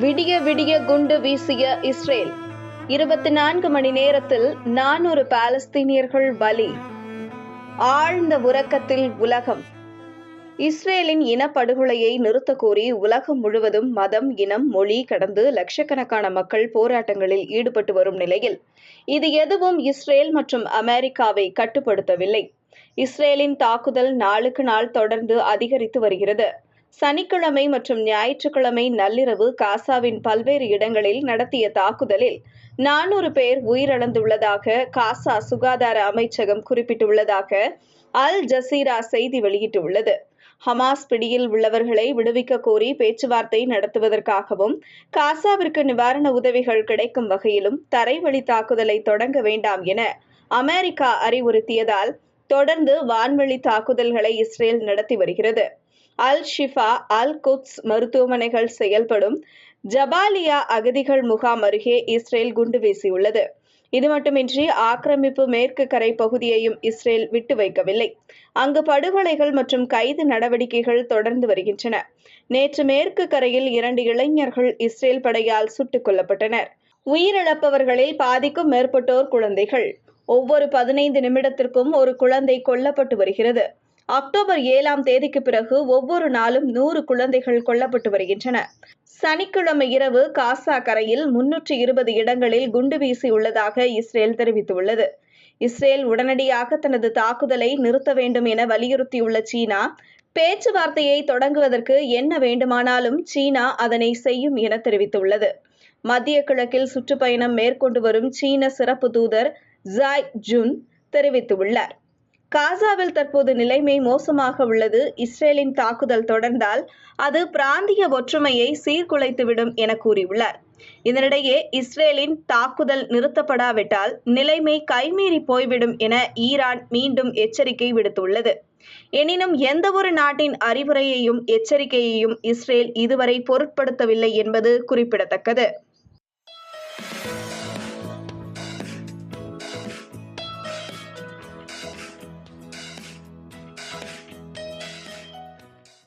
விடிய விடிய குண்டு வீசிய இஸ்ரேல். இருபத்தி நான்கு மணி நேரத்தில் நானூறு பாலஸ்தீனியர்கள் பலி. ஆழ்ந்த உறக்கத்தில் உலகம். இஸ்ரேலின் இனப்படுகொலையை நிறுத்தக் கோரி உலகம் முழுவதும் மதம் இனம் மொழி கடந்து லட்சக்கணக்கான மக்கள் போராட்டங்களில் ஈடுபட்டு வரும் நிலையில் இது எதுவும் இஸ்ரேல் மற்றும் அமெரிக்காவை கட்டுப்படுத்தவில்லை. இஸ்ரேலின் தாக்குதல் நாளுக்கு நாள் தொடர்ந்து அதிகரித்து வருகிறது. சனிக்கிழமை மற்றும் ஞாயிற்றுக்கிழமை நள்ளிரவு காசாவின் பல்வேறு இடங்களில் நடத்திய தாக்குதலில் நானூறு பேர் உயிரிழந்துள்ளதாக காசா சுகாதார அமைச்சகம் குறிப்பிட்டுள்ளதாக அல் ஜசீரா செய்தி வெளியிட்டுள்ளது. ஹமாஸ் பிடியில் உள்ளவர்களை விடுவிக்க கோரி பேச்சுவார்த்தை நடத்துவதற்காகவும் காசாவிற்கு நிவாரண உதவிகள் கிடைக்கும் வகையிலும் தரைவழி தாக்குதலை தொடங்க வேண்டாம் என அமெரிக்கா அறிவுறுத்தியதால் தொடர்ந்து வான்வழி தாக்குதல்களை இஸ்ரேல் நடத்தி வருகிறது. அல் ஷிஃபா அல் குத்ஸ் மருத்துவமனைகள் செயல்படும் ஜபாலியா அகதிகள் முகாம் அருகே இஸ்ரேல் குண்டு வீசியுள்ளது. இது மட்டுமின்றி ஆக்கிரமிப்பு மேற்கு கரை பகுதியையும் இஸ்ரேல் விட்டு வைக்கவில்லை. அங்கு படுகொலைகள் மற்றும் கைது நடவடிக்கைகள் தொடர்ந்து வருகின்றன. நேற்று மேற்கு கரையில் இரண்டு இளைஞர்கள் இஸ்ரேல் படையால் சுட்டுக் கொல்லப்பட்டனர். உயிரிழப்பவர்களில் பாதிக்கும் மேற்பட்டோர் குழந்தைகள். ஒவ்வொரு பதினைந்து நிமிடத்திற்கும் ஒரு குழந்தை கொல்லப்பட்டு வருகிறது. அக்டோபர் ஏழாம் தேதிக்கு பிறகு ஒவ்வொரு நாளும் நூறு குழந்தைகள் கொல்லப்பட்டு வருகின்றன. சனிக்கிழமை இரவு காசா கரையில் முன்னூற்றி இருபது இடங்களில் குண்டு வீசியுள்ளதாக இஸ்ரேல் தெரிவித்துள்ளது. இஸ்ரேல் உடனடியாக தனது தாக்குதலை நிறுத்த வேண்டும் என வலியுறுத்தியுள்ள சீனா பேச்சுவார்த்தையை தொடங்குவதற்கு என்ன வேண்டுமானாலும் சீனா அதனை செய்யும் என தெரிவித்துள்ளது. மத்திய கிழக்கில் சுற்றுப்பயணம் மேற்கொண்டு வரும் சீன சிறப்பு தூதர் ஜாய் ஜுன் தெரிவித்துள்ளார். காசாவில் தற்போது நிலைமை மோசமாக உள்ளது. இஸ்ரேலின் தாக்குதல் தொடர்ந்தால் அது பிராந்திய ஒற்றுமையை சீர்குலைத்துவிடும் என கூறியுள்ளார். இதனிடையே இஸ்ரேலின் தாக்குதல் நிறுத்தப்படாவிட்டால் நிலைமை கைமீறி போய்விடும் என ஈரான் மீண்டும் எச்சரிக்கை விடுத்துள்ளது. எனினும் எந்தவொரு நாட்டின் அறிவுரையையும் எச்சரிக்கையையும் இஸ்ரேல் இதுவரை பொருட்படுத்தவில்லை என்பது குறிப்பிடத்தக்கது.